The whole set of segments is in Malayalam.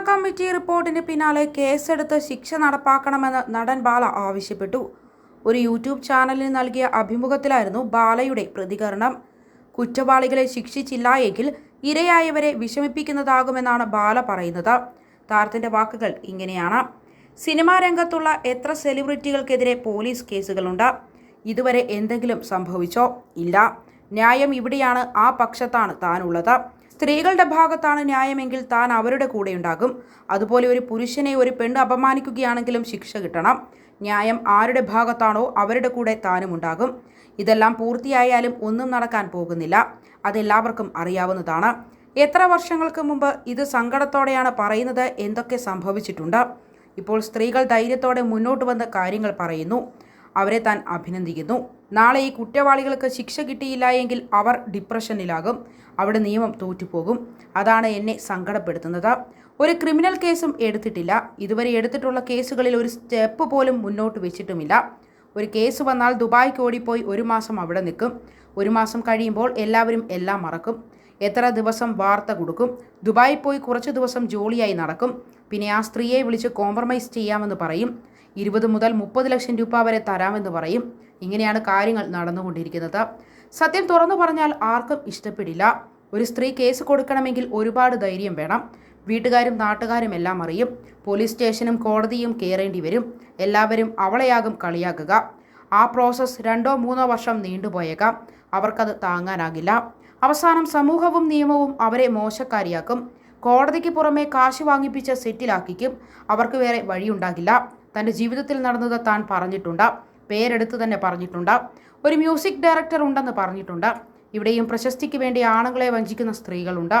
കമ്മിറ്റി റിപ്പോർട്ടിന് പിന്നാലെ കേസെടുത്ത് ശിക്ഷ നടപ്പാക്കണമെന്ന് നടൻ ബാല ആവശ്യപ്പെട്ടു. ഒരു യൂട്യൂബ് ചാനലിന് നൽകിയ അഭിമുഖത്തിലായിരുന്നു ബാലയുടെ പ്രതികരണം. കുറ്റവാളികളെ ശിക്ഷിച്ചില്ല എങ്കിൽ ഇരയായവരെ വിഷമിപ്പിക്കുന്നതാകുമെന്നാണ് ബാല പറയുന്നത്. താരത്തിന്റെ വാക്കുകൾ ഇങ്ങനെയാണ്. സിനിമാ രംഗത്തുള്ള എത്ര സെലിബ്രിറ്റികൾക്കെതിരെ പോലീസ് കേസുകളുണ്ട്? ഇതുവരെ എന്തെങ്കിലും സംഭവിച്ചോ? ഇല്ല. ന്യായം ഇവിടെയാണ് ആ പക്ഷത്താണ് താനുള്ളത്. സ്ത്രീകളുടെ ഭാഗത്താണ് ന്യായമെങ്കിൽ താൻ അവരുടെ കൂടെയുണ്ടാകും അതുപോലെ ഒരു പുരുഷനെ ഒരു പെണ്ണ് അപമാനിക്കുകയാണെങ്കിലും ശിക്ഷ കിട്ടണം. ന്യായം ആരുടെ ഭാഗത്താണോ അവരുടെ കൂടെ താനും ഉണ്ടാകും. ഇതെല്ലാം പൂർത്തിയായാലും ഒന്നും നടക്കാൻ പോകുന്നില്ല. അതെല്ലാവർക്കും അറിയാവുന്നതാണ്. എത്ര വർഷങ്ങൾക്ക് മുമ്പ് ഇത് സങ്കടത്തോടെയാണ് പറയുന്നത് എന്തൊക്കെ സംഭവിച്ചിട്ടുണ്ട്? ഇപ്പോൾ സ്ത്രീകൾ ധൈര്യത്തോടെ മുന്നോട്ട് വന്ന് കാര്യങ്ങൾ പറയുന്നു. അവരെ താൻ അഭിനന്ദിക്കുന്നു. നാളെ ഈ കുറ്റവാളികൾക്ക് ശിക്ഷ കിട്ടിയില്ല എങ്കിൽ അവർ ഡിപ്രഷനിലാകും. അവിടെ നിയമം തോറ്റുപോകും. അതാണ് എന്നെ സങ്കടപ്പെടുത്തുന്നത്. ഒരു ക്രിമിനൽ കേസും എടുത്തിട്ടില്ല. ഇതുവരെ എടുത്തിട്ടുള്ള കേസുകളിൽ ഒരു സ്റ്റെപ്പ് പോലും മുന്നോട്ട് വെച്ചിട്ടുമില്ല. ഒരു കേസ് വന്നാൽ ദുബായ്ക്ക് ഓടിപ്പോയി ഒരു മാസം അവിടെ നിൽക്കും. ഒരു മാസം കഴിയുമ്പോൾ എല്ലാവരും എല്ലാം മറക്കും. എത്ര ദിവസം വാർത്ത കൊടുക്കും. ദുബായിൽ പോയി കുറച്ച് ദിവസം ജോളിയായി നടക്കും. പിന്നെ ആ സ്ത്രീയെ വിളിച്ച് കോംപ്രമൈസ് ചെയ്യാമെന്ന് പറയും. ഇരുപത് മുതൽ മുപ്പത് ലക്ഷം രൂപ വരെ തരാമെന്ന് പറയും. ഇങ്ങനെയാണ് കാര്യങ്ങൾ നടന്നുകൊണ്ടിരിക്കുന്നത്. സത്യം തുറന്നു പറഞ്ഞാൽ ആർക്കും ഇഷ്ടപ്പെടില്ല. ഒരു സ്ത്രീ കേസ് കൊടുക്കണമെങ്കിൽ ഒരുപാട് ധൈര്യം വേണം. വീട്ടുകാരും നാട്ടുകാരും എല്ലാം അറിയും. പോലീസ് സ്റ്റേഷനും കോടതിയും കയറേണ്ടി വരും. എല്ലാവരും അവളെയാകും കളിയാക്കുക. ആ പ്രോസസ്സ് രണ്ടോ മൂന്നോ വർഷം നീണ്ടുപോയേക്കാം. അവർക്കത് താങ്ങാനാകില്ല. അവസാനം സമൂഹവും നിയമവും അവരെ മോശക്കാരിയാക്കും. കോടതിക്ക് പുറമെ കാശ് വാങ്ങിപ്പിച്ച് സെറ്റിലാക്കിക്കും. അവർക്ക് വേറെ വഴിയുണ്ടാകില്ല. തന്റെ ജീവിതത്തിൽ നടന്നത് താൻ പറഞ്ഞിട്ടുണ്ട്. പേരെടുത്ത് തന്നെ പറഞ്ഞിട്ടുണ്ട്. ഒരു മ്യൂസിക് ഡയറക്ടർ ഉണ്ടെന്ന് പറഞ്ഞിട്ടുണ്ട്. ഇവിടെയും പ്രശസ്തിക്ക് വേണ്ടി ആണുങ്ങളെ വഞ്ചിക്കുന്ന സ്ത്രീകളുണ്ട്.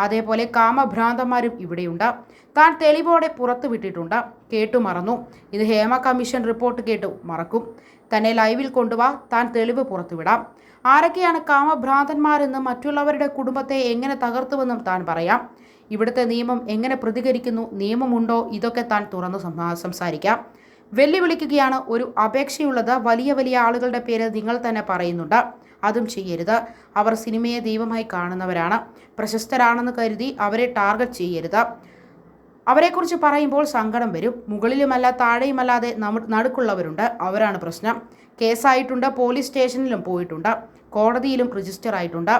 അതേപോലെ കാമഭ്രാന്തന്മാരും ഇവിടെയുണ്ട്. താൻ തെളിവോടെ പുറത്തു വിട്ടിട്ടുണ്ട് കേട്ടു മറന്നു. ഇത് ഹേമ കമ്മീഷൻ റിപ്പോർട്ട് കേട്ടു മറക്കും. തന്നെ ലൈവിൽ കൊണ്ടുവാ. താൻ തെളിവ് പുറത്തുവിടാം. ആരൊക്കെയാണ് കാമഭ്രാന്തന്മാരെന്നും മറ്റുള്ളവരുടെ കുടുംബത്തെ എങ്ങനെ തകർത്തുവെന്നും താൻ പറയാം. ഇവിടുത്തെ നിയമം എങ്ങനെ പ്രതികരിക്കുന്നു? നിയമമുണ്ടോ? ഇതൊക്കെ താൻ തുറന്നു സംസാരിക്കാം. വെല്ലുവിളിക്കുകയാണ്. ഒരു അപേക്ഷയുള്ളത് വലിയ വലിയ ആളുകളുടെ പേര് നിങ്ങൾ തന്നെ പറയുന്നുണ്ട്. അതും ചെയ്യരുത്. അവർ സിനിമയെ ദൈവമായി കാണുന്നവരാണ്. പ്രശസ്തരാണെന്ന് കരുതി അവരെ ടാർഗറ്റ് ചെയ്യരുത്. അവരെക്കുറിച്ച് പറയുമ്പോൾ സങ്കടം വരും. മുകളിലുമല്ല താഴെയുമല്ലാതെ നമ്മ നടുക്കുള്ളവരുണ്ട്. അവരാണ് പ്രശ്നം. കേസായിട്ടുണ്ട് പോലീസ് സ്റ്റേഷനിലും പോയിട്ടുണ്ട്. കോടതിയിലും രജിസ്റ്റർ ആയിട്ടുണ്ട്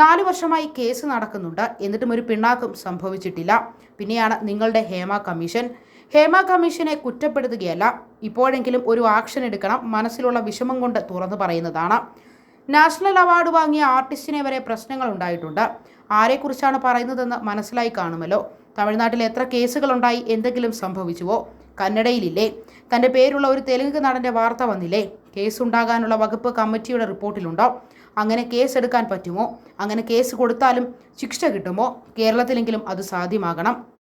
നാലു വർഷമായി കേസ് നടക്കുന്നുണ്ട്. എന്നിട്ടും ഒരു പിണ്ണാക്കും സംഭവിച്ചിട്ടില്ല. പിന്നെയാണ് നിങ്ങളുടെ ഹേമ കമ്മീഷൻ. ഹേമ കമ്മീഷനെ കുറ്റപ്പെടുത്തുകയല്ല. ഇപ്പോഴെങ്കിലും ഒരു ആക്ഷൻ എടുക്കണം മനസ്സിലുള്ള വിഷമം കൊണ്ട് തുറന്നു പറയുന്നതാണ്. നാഷണൽ അവാർഡ് വാങ്ങിയ ആർട്ടിസ്റ്റിനെ വരെ പ്രശ്നങ്ങൾ ഉണ്ടായിട്ടുണ്ട്. ആരെക്കുറിച്ചാണ് പറയുന്നതെന്ന് മനസ്സിലായി കാണുമല്ലോ. തമിഴ്നാട്ടിൽ എത്ര കേസുകളുണ്ടായി എന്തെങ്കിലും സംഭവിച്ചുവോ? കന്നഡയിലില്ലേ? തന്റെ പേരുള്ള ഒരു തെലുങ്ക് നടന്റെ വാർത്ത വന്നില്ലേ? കേസുണ്ടാകാനുള്ള വകുപ്പ് കമ്മിറ്റിയുടെ റിപ്പോർട്ടിലുണ്ടോ? അങ്ങനെ കേസ് എടുക്കാൻ പറ്റുമോ? അങ്ങനെ കേസ് കൊടുത്താലും ശിക്ഷ കിട്ടുമോ? കേരളത്തിലെങ്കിലും അത് സാധ്യമാകണം.